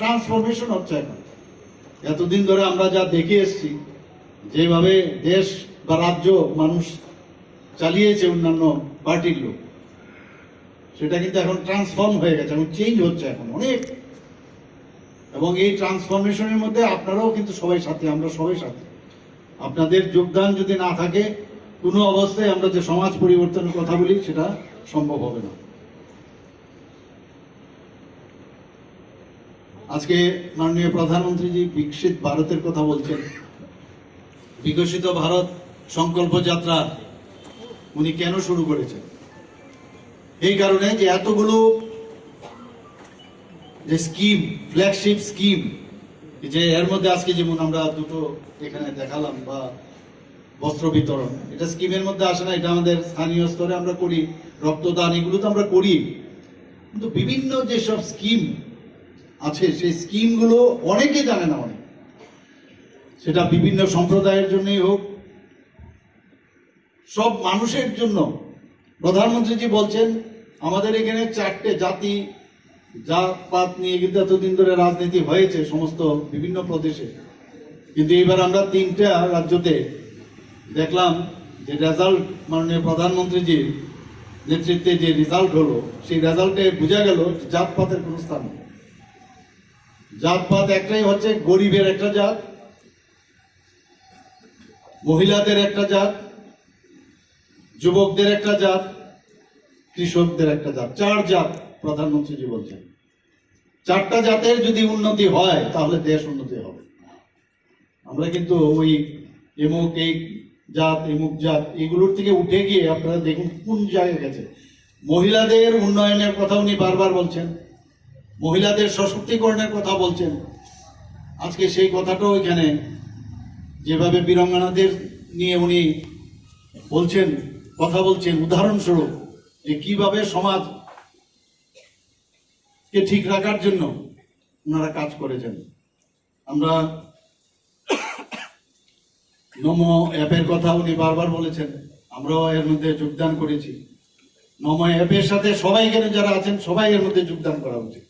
Transformation হচ্ছে এখন। এতদিন ধরে আমরা যা দেখে এসেছি, যেভাবে দেশ বা রাজ্য মানুষ চালিয়েছে অন্যান্য পার্টির লোক, সেটা কিন্তু এখন ট্রান্সফর্ম হয়ে গেছে এখন চেঞ্জ হচ্ছে এখন অনেক। এবং এই ট্রান্সফরমেশনের মধ্যে আপনারাও কিন্তু সবাই সাথে, আমরা সবাই সাথে। আপনাদের যোগদান যদি না থাকে, কোনো অবস্থায় আমরা যে সমাজ পরিবর্তনের কথা বলি, সেটা সম্ভব হবে না। আজকে মাননীয় প্রধানমন্ত্রীজি বিকশিত ভারতের কথা বলছেন। বিকশিত ভারত সংকল্প যাত্রা উনি কেন শুরু করেছেন? এই কারণে যে এতগুলো যে স্কিম, ফ্ল্যাগশিপ স্কিম, যে এর মধ্যে আজকে যেমন আমরা দুটো এখানে দেখালাম বা বস্ত্র বিতরণ, এটা স্কিমের মধ্যে আসে না, এটা আমাদের স্থানীয় স্তরে আমরা করি, রক্তদান এগুলো তো আমরা করি। কিন্তু বিভিন্ন যেসব স্কিম আছে, সেই স্কিমগুলো অনেকে জানে না অনেক। সেটা বিভিন্ন সম্প্রদায়ের জন্যই হোক, সব মানুষের জন্য। প্রধানমন্ত্রীজি বলছেন, আমাদের এখানে চারটে জাতি, জাতপাত নিয়ে কিন্তু এতদিন ধরে রাজনীতি হয়েছে সমস্ত বিভিন্ন প্রদেশে। কিন্তু এবার আমরা তিনটা রাজ্যতে দেখলাম যে রেজাল্ট মাননীয় প্রধানমন্ত্রীজির নেতৃত্বে যে রেজাল্ট হলো, সেই রেজাল্টে বোঝা গেল জাতপাতের কোনো স্থান নেই। জাতপাত একটাই হচ্ছে গরিবের একটা জাত, মহিলাদের একটা জাত, যুবকদের একটা জাত, কৃষকদের একটা জাত। চার জাত প্রধানমন্ত্রীজি বলছেন। চারটা জাতের যদি উন্নতি হয়, তাহলে দেশ উন্নতি হবে। আমরা কিন্তু ওই এমুক এই জাত, এমুক জাত, এগুলোর থেকে উঠে গিয়ে আপনারা দেখুন কোন জায়গায় গেছে। মহিলাদের উন্নয়নের কথা উনি বারবার বলছেন। মহিলাদের সশক্তিকরণের কথা বলছেন। আজকে সেই কথাটাও এখানে যেভাবে বীরঙ্গনাদের নিয়ে উনি বলছেন, কথা বলছেন, উদাহরণস্বরূপ যে কীভাবে সমাজ কে ঠিক রাখার জন্য ওনারা কাজ করেছেন। আমরা নমো অ্যাপের কথা উনি বারবার বলেছেন, আমরাও এর মধ্যে যোগদান করেছি। নমো অ্যাপের সাথে সবাই এখানে যারা আছেন, সবাই এর মধ্যে যোগদান করা উচিত।